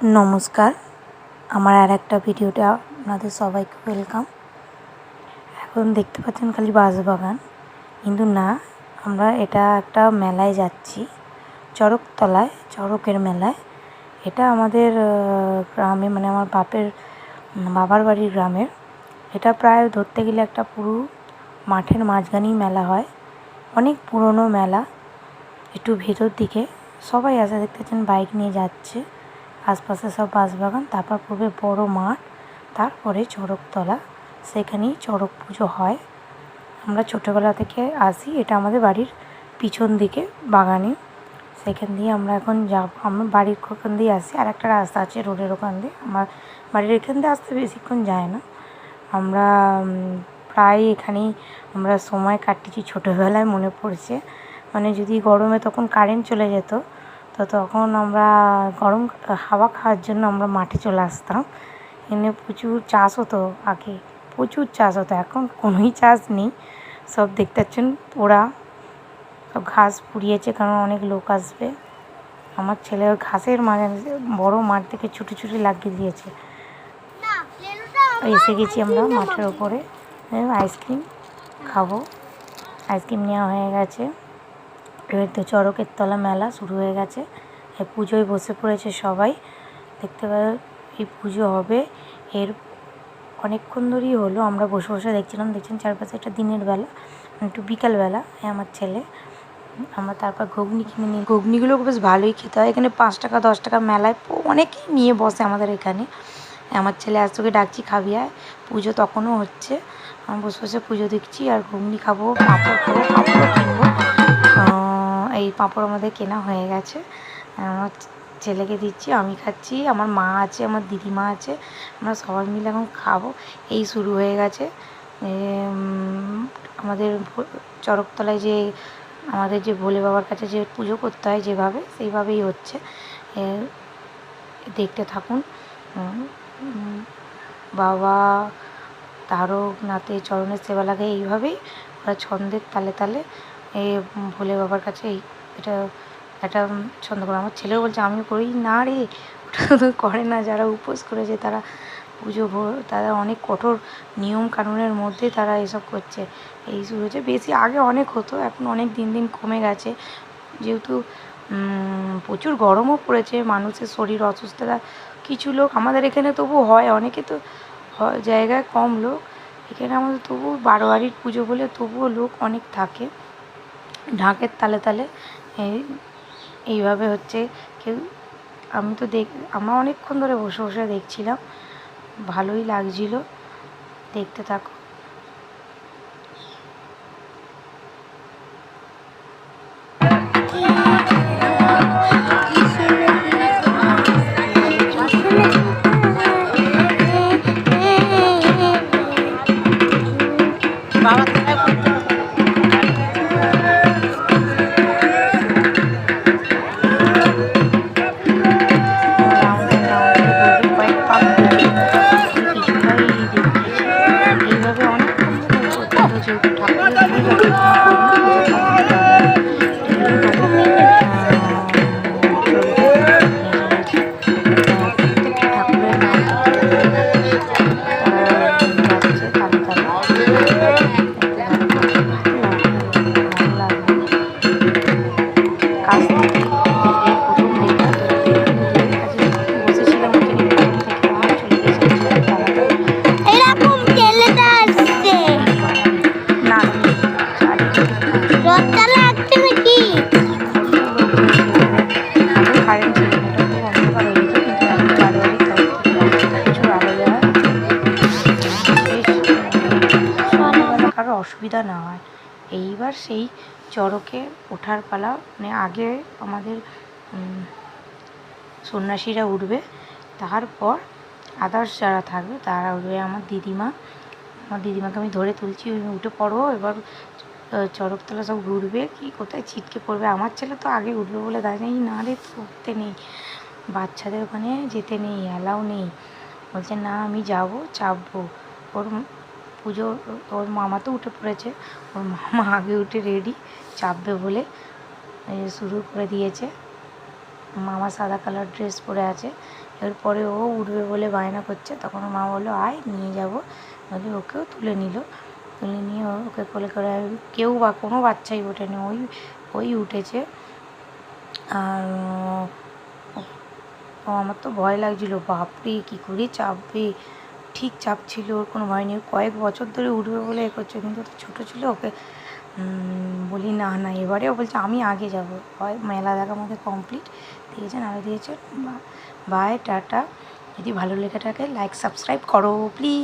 নমস্কার। আমার আর একটা ভিডিওটা আপনাদের সবাইকে ওয়েলকাম। এখন দেখতে পাচ্ছেন খালি বাঁশবাগান কিন্তু না, আমরা এটা একটা মেলায় যাচ্ছি। চড়কতলায় চড়কের মেলায়। এটা আমাদের গ্রামে মানে আমার বাপের, বাবার বাড়ির গ্রামের। এটা প্রায় ধরতে গেলে একটা পুরো মাঠের মাঝখানেই মেলা হয়। অনেক পুরনো মেলা। একটু ভেতর দিকে। সবাই আসা দেখতে পাচ্ছেন বাইক নিয়ে যাচ্ছে। আশপাশে সব বাঁশবাগান, তারপর পড়বে বড় মাঠ, তারপরে চড়কতলা। সেখানেই চড়ক পুজো হয়। আমরা ছোটোবেলা থেকে আসি, এটা আমাদের বাড়ির পিছন দিকে বাগানে। সেখান দিয়ে আমরা এখন যাব, আমার বাড়ির ওখান দিয়ে আসি। আর একটা রাস্তা আছে রোডের ওখান দিয়ে। আমার বাড়ির এখান দিয়ে আসতে বেশিক্ষণ যায় না। আমরা প্রায় এখানেই আমরা সময় কাটিয়েছি। ছোটোবেলায় মনে পড়ছে। মানে যদি গরমে তখন কারেন্ট চলে যেত তো তখন আমরা গরম হাওয়া খাওয়ার জন্য আমরা মাঠে চলে আসতাম। এখানে প্রচুর চাষ হতো, আগে প্রচুর চাষ হতো, এখন কোনোই চাষ নেই। সব দেখতে পাচ্ছেন পোড়া সব ঘাস পুড়িয়েছে কারণ অনেক লোক আসবে। আমার ছেলে ওই ঘাসের মাঝে বড় মাঠ থেকে ছুটি ছুটি লাগিয়ে দিয়েছে। এসে গেছি আমরা মাঠের ওপরে। আইসক্রিম খাব। আইসক্রিম নেওয়া হয়ে গেছে। তো চড়কের তলা মেলা শুরু হয়ে গেছে। এই পুজোয় বসে পড়েছে সবাই। দেখতে পাই এই পুজো হবে। এর অনেকক্ষণ ধরেই হলো। আমরা বসে বসে দেখছিলাম, দেখছেন চারপাশে একটা দিনের বেলা, একটু বিকালবেলা আমার ছেলে। আমরা তারপর ঘুগনি কিনে নিই ঘুগনিগুলো বেশ ভালোই খেতে হয়। এখানে পাঁচ টাকা, দশ টাকা মেলায় অনেকেই নিয়ে বসে আমাদের এখানে। আমার ছেলে আজ তোকে ডাকছি খাবি, আয়। পুজো তখনও হচ্ছে। আমি বসে বসে পুজো দেখছি আর ঘুগনি খাব, পাঁপড় খাব, পাঁপড়ও কিনবো। পাঁপড় আমাদের কেনা হয়ে গেছে। আমার ছেলেকে দিচ্ছি, আমি খাচ্ছি, আমার মা আছে, আমার দিদিমা আছে, আমরা সবাই মিলে এখন খাব। এই শুরু হয়ে গেছে। আমাদের চড়কতলায় যে, আমাদের যে ভোলে বাবার কাছে যে পুজো করতে হয় যেভাবে, সেইভাবেই হচ্ছে। দেখতে থাকুন। বাবা, তারক, নাতে, চরণের সেবা লাগে এইভাবেই। ওরা ছন্দের তালে তালে এই ভোলে বাবার কাছে এই এটা একটা ছন্দ করে আমার ছেলেও বলছে, আমিও করি। না রে, ওটা করে না। যারা উপোস করেছে, তারা পুজো তারা অনেক কঠোর নিয়ম কানুনের মধ্যে তারা এসব করছে। এই শুরু হয়েছে। বেশি আগে অনেক হতো, এখন অনেক দিন দিন কমে গেছে। যেহেতু প্রচুর গরমও পড়েছে, মানুষের শরীর অসুস্থতা কিছু লোক, আমাদের এখানে তবু হয়, অনেকে তো জায়গায় কম লোক। এখানে আমাদের তবু বারোয়ারির পুজো বলে তবুও লোক অনেক থাকে। ঢাকের তালে তালে এইভাবে হচ্ছে কেউ, আমি তো দেখ, আমার অনেকক্ষণ ধরে বসে বসে দেখছিলাম, ভালোই লাগছিল, দেখতে থাকো। অসুবিধা না হয়। এইবার সেই চড়কে ওঠার পালা মানে আগে আমাদের সন্ন্যাসীরা উঠবে, তারপর আদার্স যারা থাকবে তারা উঠবে। আমার দিদিমা, আমার দিদিমাকে আমি ধরে তুলছি উঠে পড়ো, এবার চড়কতলা সব ঘুরবে, কি কোথায় ছিটকে পড়বে? আমার ছেলে তো আগে উঠবে বলে দাঁড়িয়ে না রে উঠতে নেই, বাচ্চাদের ওখানে যেতে নেই অ্যালাউ নেই। বলছে, না, আমি যাব, চাপবো। ওর পুজো, ওর মামা তো উঠে পড়েছে। ওর মামা আগে উঠে রেডি চাপবে বলে শুরু করে দিয়েছে। মামা সাদা কালার ড্রেস পরে আছে। এরপরে ও উঠবে বলে বায়না করছে। তখন মা বলল, আয়, নিয়ে যাব। বলে ওকেও তুলে নিল। তুলে নিয়ে ওকে কোলে করে কেউ বা কোনো বাচ্চাই ওঠেনি। ওই ওই উঠেছে। আর আমার তো ভয় লাগছিল। বাপরে, কী করে চাপবে? ঠিক চাপ ছিল, ওর কোনো ভয় নেই। কয়েক বছর ধরে উঠবে বলে এ করছে কিন্তু তো ছোটো ছিল, ওকে বলি না না, এবারে ও বলছে, আমি আগে যাব। হয়, মেলা দেখা আমাদের কমপ্লিট দিয়েছেন আরও দিয়েছেন বা বাই টাটা। যদি ভালো লেগে থাকে লাইক সাবস্ক্রাইব করো প্লিজ